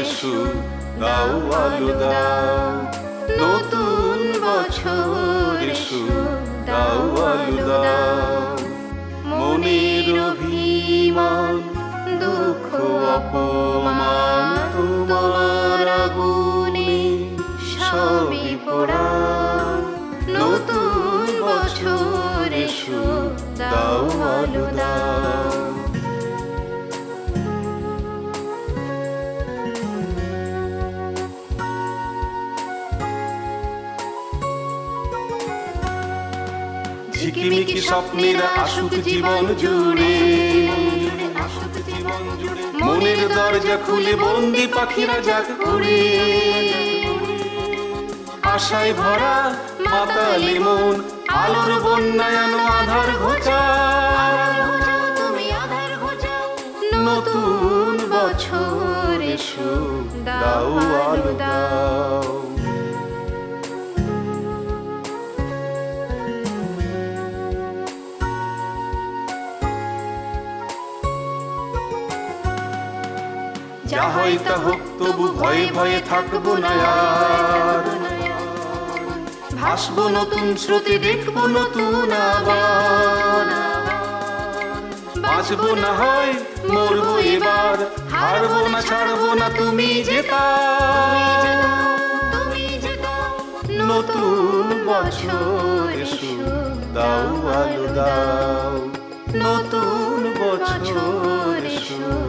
এসো দাও দাও। নতুন বছর দাও, আলো দাও। মনের অভিমান, দুঃখ, অপমান, তোমার আগুনে সবই পোড়া। নতুন বছর দাও দাও। ঝিকিমিকি স্বপ্নের আসুক জীবন জুড়ে। মনের দরজা খুলে বন্দি পাখিরা যাক উড়ে আশায় ভরা মাতালে মন আলোর বন্যায়ন আধার ঘোচা। নতুন বছর এসো দাও, আলো দাও। যা তা হোক তবু ভয়ে ভয়ে থাকব না আর। ভাসবো নতুন স্রোতে দেখব নতুন আবার। না হয়, মরবো এবার, হারবো না, ছাড়বো না, তুমি যেতা। নতুন বছর দাও আলো দাও। নতুন বছর